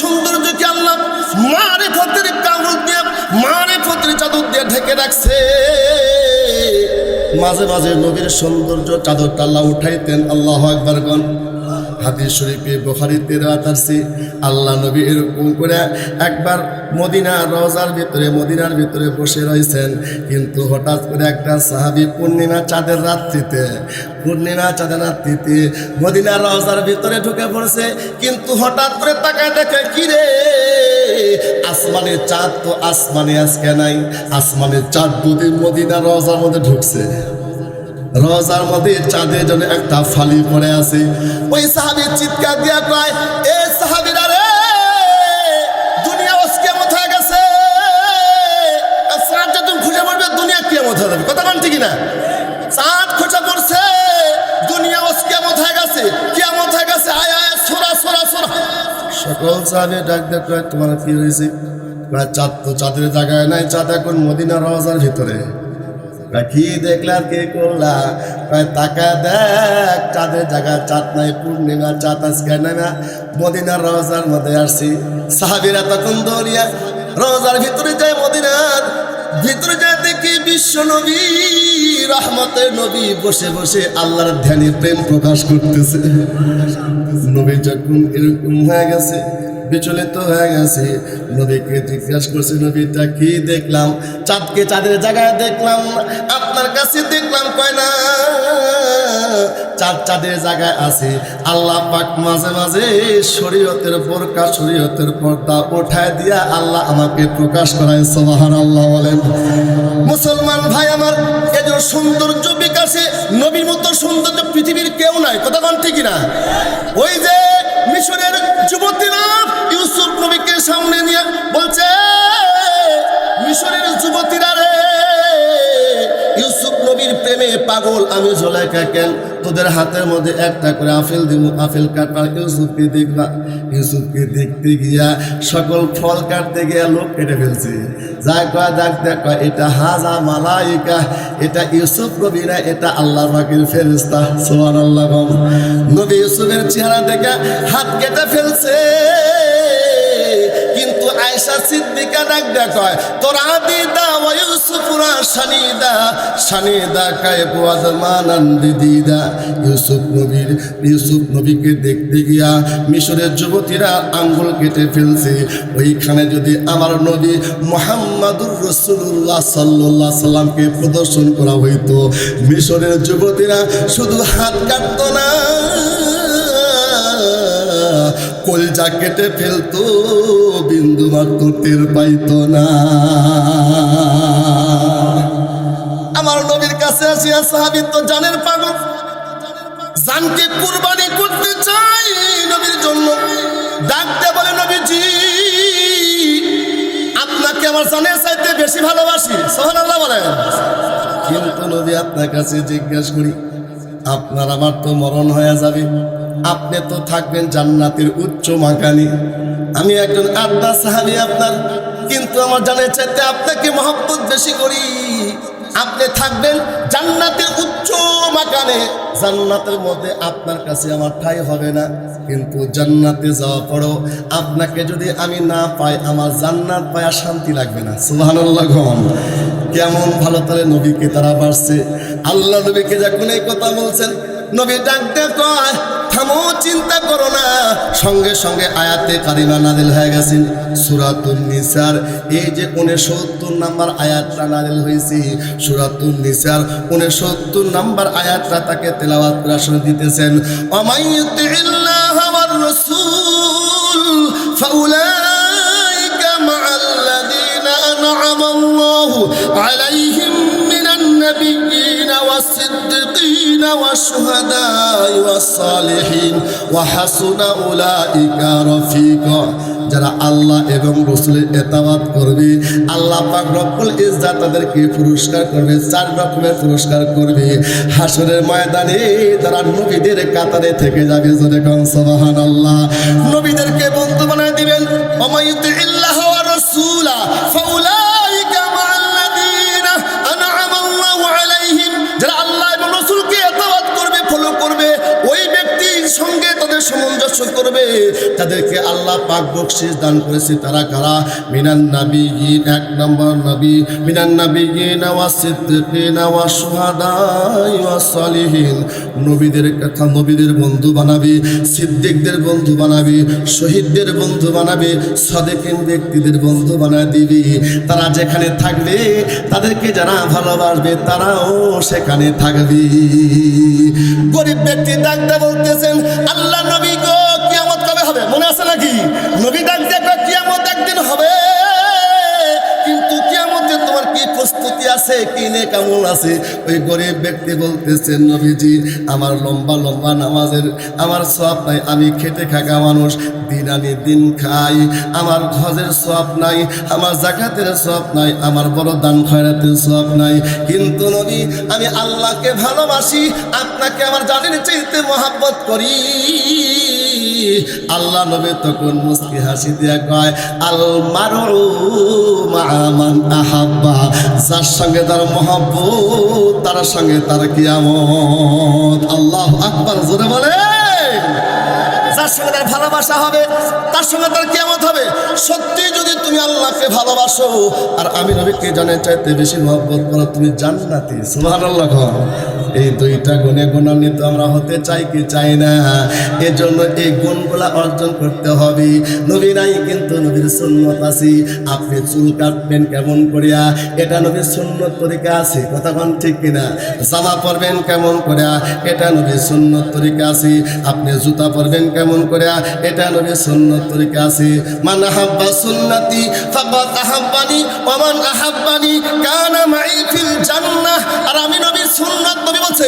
সৌন্দর্যকে আল্লাহ মারে ফতের কাগজ দিয়ে, মারে ফতের চাদর দিয়ে ঢেকে রাখছে। মাঝে মাঝে নবীর সৌন্দর্য চাদরটা আল্লাহ উঠাইতেন, আল্লাহ একবার গন হাদিস শরীফে বোখারিতে রাত আসছে। আল্লাহ নবী এরকম করে একবার মদিনা রোজার ভিতরে, মদিনার ভিতরে বসে রয়েছেন। কিন্তু হঠাৎ করে একটা সাহাবি পূর্ণিমা চাঁদের রাত্রিতে, পূর্ণিমা চাঁদের রাত্রিতে মদিনা রোজার ভিতরে ঢুকে পড়ছে। কিন্তু হঠাৎ করে তাকায় দেখে কিরে আসমানের চাঁদ তো আসমানে আজকে নাই। আসমানের চাঁদ দুদিন মদিনা রোজার মধ্যে ঢুকছে। রোজার মধ্যে চাঁদের জন্য একটা ফালি পড়ে আছে। ওই সাহাবি চিৎকার দিয়া কয়, এ সাহাবিরা রে, দুনিয়া কেমত হয়ে গেছে? চাঁদ যখন খুঁজে পড়বে দুনিয়া কেমত হয়ে যাবে? কথা বল ঠিক না চাঁদ খুঁজে পড়ছে, দুনিয়া কেমত হয়ে গেছে? কেমত হয়ে গেছে? আয় আয়, সোরা সোরা সোরা। সকল সাহাবি ডাক কয়, তোমার কি হয়েছে? চাঁদ তো চাঁদের জায়গায় নাই, চাঁদ এখন মদিনা রওজার ভিতরে। কি দেখলা কে করলা? তাকা দেখ, চাঁদের জায়গা, চাঁদ নাই, পূর্ণিমা, চাঁদ আজকে নাই না, মদিনার রওজার মধ্যে আসছি। সাহাবিরা তখন দৌড়িয়া রওজার ভিতরে যায় মদিনার, ভিতরে যায় দেখি বিশ্ব নবী, রহমতের নবী বসে বসে আল্লাহর ধ্যানে প্রেম প্রকাশ করতেছে। নবী যখন এরকম হয়ে গেছে বিচলিত হয়ে গেছে। নবীকে জিজ্ঞাসা করছে নবীটা কি দেখলাম? চাঁদকে চাঁদের জায়গায় দেখলাম, আপনার কাছে দেখলাম কয় না চাঁদ চাঁদের জায়গায় আছে। আল্লাহ পাক মাঝে মাঝে শরীয়তের বোরকা, শরীয়তের পর্দা দিয়া আল্লাহ আমাকে প্রকাশ করায় সবাহার আল্লাহ বলেন। মুসলমান ভাই আমার এদের সৌন্দর্য বিকাশে নবীর মতো সৌন্দর্য পৃথিবীর কেউ নাই। কথা বল ঠিক না ওই যে মিশরের ইউসুফ নবীকে সামনে নিয়ে বলছে, মিশরের যুবতীরা রে, ইউসুফ নবীর প্রেমে পাগল, আমি জোলাইকা কেন? তোদের হাতের মধ্যে একটা করে আপেল দিব আপেল কাটবা ইউসুফকে দেখবা। ইউসুফকে দেখতে গিয়া সকল ফল কাটতে গিয়া লোক কেটে ফেলছে। যা কয় দেখ দেখ এটা হাজা মালাইকা, এটা ইউসুফ না, এটা আল্লাহ পাকের ফেরেস্তা সোহান আল্লাহ নবী ইউসুফের চেহারা দেখে হাত কেটে ফেলছে। আয়সা সিদ্দিকা ডাক দেখায় তোর আদিদা ওয়া ইউসুফরা শানিদা শানিদা কায় বুয়াদ মানান্দি দিদা ইউসুফ নবীর, ইউসুফ নবীকে দেখতে গিয়া মিশরের যুবতীরা আঙ্গুল কেটে ফেলছে। ওইখানে যদি আমার নবী মোহাম্মদুর রসুল্লাহ সাল্লাহ সাল্লামকে প্রদর্শন করা হইতো, মিশরের যুবতীরা শুধু হাত কাটতো না। কলজা কেটে ফেলতো, বিন্দু মাত্র টের পাইতো না। আমার নবীর কাছে আসিয়া সাহাবি তো জানের পাগল। জানকে কুরবানি করতে চাই নবীর জন্য। ডাকতে বলে, নবীজি, আপনাকে আমার জানের চাইতে বেশি ভালোবাসি। সোহান আল্লাহ বলেন। কিন্তু নবী আপনার কাছে জিজ্ঞাসা করি, আপনার আমার তো মরণ হয়ে যাবে। আপনি তো থাকবেন জান্নাতের উচ্চ মাকানি। আমি একজন আত্মা সাহাবি আপনার, কিন্তু আমার জানের চাইতে আপনাকে মহব্বত বেশি করি। আপনি থাকবেন জান্নাতের উচ্চ মাকানে। জান্নাতের মধ্যে আপনার কাছে আমার ঠাই হবে না, কিন্তু জান্নাতে যাওয়া পড়ো আপনাকে যদি আমি না পাই, আমার জান্নাত পায়া শান্তি লাগবে না। সুবহানাল্লাহ কেমন ভালো তাহলে নবীকে তারা বাড়ছে। আল্লাহ নবীকে যখন এই কথা বলছেন, নবী ডাকতে কয় থামো, চিন্তা করো না। সঙ্গে সঙ্গে আয়াতে কারিমা নাদিল হয়ে গেছেন সুরাতুন নিসার, এই যে উনসত্তর নাম্বার আয়াতটা নাদিল হয়েছে, সুরাতুন নিসার উনসত্তর নাম্বার আয়াতটা তাকে তেলাওয়াত করা শুনে দিতেছেন। অমাইয়ুতিল্লাহ ওয়ার রাসূল, ফাউলাইকা আলাইহিম মিনান নাবিয়্যিনা والصديقين والشهداء والصالحين وحسن أولئك رفيقا যারা আল্লাহ এবং রসুলের এতাবাদ করবে আল্লাহ পাক রব্বুল ইজ্জাত তাদেরকে পুরস্কার করবে চার রকমের পুরস্কার করবে হাসরের ময়দানে তারা নবীদের কাতারে থেকে যাবে জোরে কন সুবহানাল্লাহ নবীদেরকে বন্ধু বানায় দিবেন অমায়ুতি ইল্লাহ সামঞ্জস্য করবে। তাদেরকে আল্লাহ পাক বকশিস দান করেছে তারা কারা? মিনান নাবিয়িন, এক নম্বর নবী। মিনান নাবিয়িন ওয়া সিদ্দিকিন ওয়া শুহাদাই ওয়া সালিহিন। নবীদের কথা নবীদের বন্ধু বানাবে, সিদ্দিকদের বন্ধু বানাবে, শহীদদের বন্ধু বানাবে, সদেকিন ব্যক্তিদের বন্ধু বানায় দিবি। তারা যেখানে থাকবে, তাদেরকে যারা ভালোবাসবে, তারাও সেখানে থাকবে। গরিব ব্যক্তি ডাকতে বলতেছেন, আল্লাহ নবী গো কিয়ামত কবে হবে? মনে আছে নাকি? নবী ডাক দেখো আছে, কি নে কেমন আছে? ওই গরিব ব্যক্তি বলতেছেন নবীজি, আমার লম্বা লম্বা নামাজের, আমার সব নাই। আমি খেটে খাকা মানুষ, দিন আনি দিন খাই। আমার হজের সব নাই, আমার জাকাতের সব নাই, আমার বড় দান খয়রাতের সব নাই। কিন্তু নবী, আমি আল্লাহকে ভালোবাসি, আপনাকে আমার জানের চাইতে মহাব্বত করি। আল্লাহ নবী তখন মুস্কি হাসি দিয়া কয় আল মারু মামান আহাব্বা। যার সঙ্গে তার মহাব্বত, তার সঙ্গে তার কিয়ামত। আল্লাহ আকবার, জোরে বলে। ভালোবাসা হবে, তার সঙ্গে তার কেমত হবে। সত্যি যদি তুমি আল্লাহকে ভালোবাসো, আর আমি নবীকে জানের চাইতে বেশি মহব্বত করো, তুমি জান্নাতি। সুবহানাল্লাহ এই দুইটা গুণে গুণান্বিত আমরা হতে চাই কি চাই না? এজন্য এই গুণগুলা অর্জন করতে হবে। নবী নাই কিন্তু নবীর সুন্নত আছে। আপনি চুল কাটবেন কেমন করিয়া? এটা নবীর সুন্নত তরিকা আছে। কথা কোন ঠিক কিনা? জামা পরবেন কেমন করিয়া? এটা নবীর সুন্নত তরিকা আছে। আপনি জুতা পরবেন কেমন করিয়া? এটা নবীর সুন্নত তরিকা আছে। মান আহাব্বা সুন্নতি ফাকাদ আহাব্বানি, ওয়া মান আহাব্বানি কানা মাই ফিল জান্নাহ। আর আমি নবীর সুন্নত বলছে,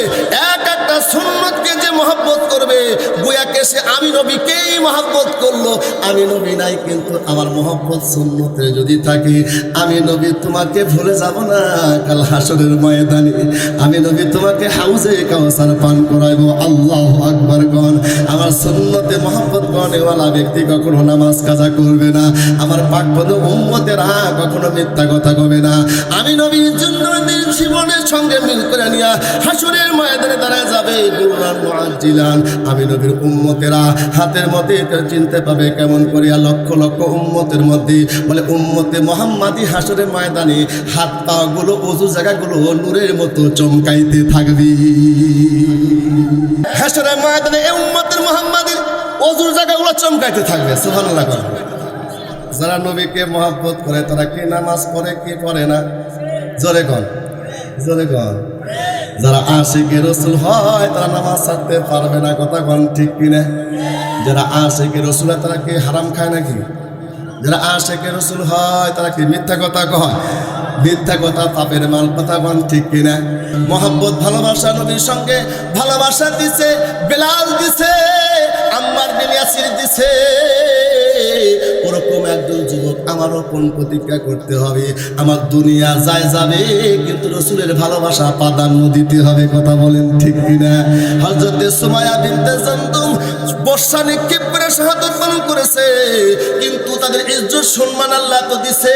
এক একটা সুন্নতকে যে মহব্বত করবে, গুয়াকে সে আমি নবীকেই মহব্বত করল। আমি নবী নাই, কিন্তু আমার মহব্বত সুন্নতে যদি থাকে, আমি নবী তোমাকে ভুলে যাব না কাল হাসরের ময়দানে। আমি নবী তোমাকে হাউজে কাউসার পান করাইবো, আল্লাহ আকবর গণ আমার সুন্নতে মহব্বত গণেওয়ালা ব্যক্তি কখনো নামাজ কাজা করবে না। আমার পাক পদ উম্মতেরা কখনো মিথ্যা কথা কবে না। আমি নবীর জন্য জীবনের সঙ্গে মিল করে নিয়া হাসুরের ময়দানে দাঁড়ায় যাবে আমি নবীর উম্মতেরা। হাতের মধ্যে এটা চিনতে পাবে কেমন করিয়া লক্ষ লক্ষ উম্মতের মধ্যে। বলে, উম্মতে মোহাম্মাদি হাসুরের ময়দানে হাত পা গুলো অজু জায়গাগুলো নূরের মতো চমকাইতে থাকবি। হাসুরের ময়দানে এই উম্মতের মোহাম্মাদের অজুর জায়গাগুলো চমকাইতে থাকবে। সুবহানাল্লাহ। যারা নবীকে মহাব্বত করে, তারা কি নামাজ পড়ে, কি পড়ে না? জোরে কন। জোরে কন। যারা আশিকে রসুল হয়, তারা নামাজ ছাড়তে পারবে না, কথা কন ঠিক কিনা? যারা আশিকে রসুল হয়, তারা কি হারাম খায় নাকি? যারা আশেকে রসুল হয়, তারা কি মিথ্যা কথা কয়? মিথ্যা কথা পাপের মাল, কথা কন ঠিক কিনা? মোহাম্মদ ভালোবাসা নবীর সঙ্গে ভালোবাসা দিছে, বেলাল দিছে, আম্মার বিন ইয়াসির দিছে। আমারও কোন প্রতিজ্ঞা করতে হবে? আমার দুনিয়া যায় যাবে, কিন্তু রসুলের ভালোবাসা প্রাধান্য দিতে হবে, কথা বলেন ঠিক কিনা? হজরতে সুমায়া বিনতে জানতুম বর্ষা নিক্ষেপ করে শাহাদত পালন করেছে, কিন্তু তাদের ইজ্জত সম্মান আল্লাহ তো দিছে।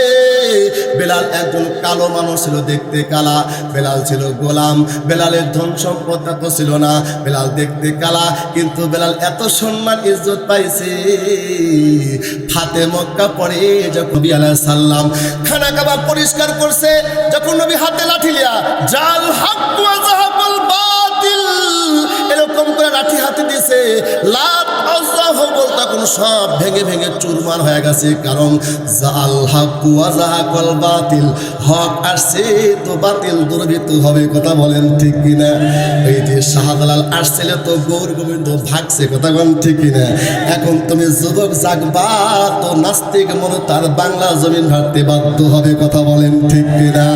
বেলাল একজন কালো মানুষ ছিল, দেখতে কালা। বেলাল ছিল গোলাম, বেলালের ধন সম্পদ এত ছিল না। বেলাল দেখতে কালা, কিন্তু বেলাল এত সম্মান, ইজ্জত পাইছে। ফাতে মক্কা পরে যখন নবী আলাইহিস সাল্লাম খানা কাবাব পরিষ্কার করছে যখন নবী হাতে লাঠি লিয়া জাল হাক এরকম করে লাঠি হাতে দিছে লাত আল্লাহ বল তখন সব ভেঙে ভেঙে চুরমার হয়ে গেছে, কারণ জাল বাতিল, হক আসছে তো বাতিল, দুর্বৃত্ত হবে কথা বলেন ঠিক কিনা? এই যে শাহজালাল আসছিল তো গৌর গোবিন্দ ভাগছে কথা বলেন ঠিক কিনা? এখন তুমি যুবক জাগবা, তো নাস্তিক মনে তার বাংলা জমিন ভাবতে বাধ্য হবে কথা বলেন ঠিক কিনা?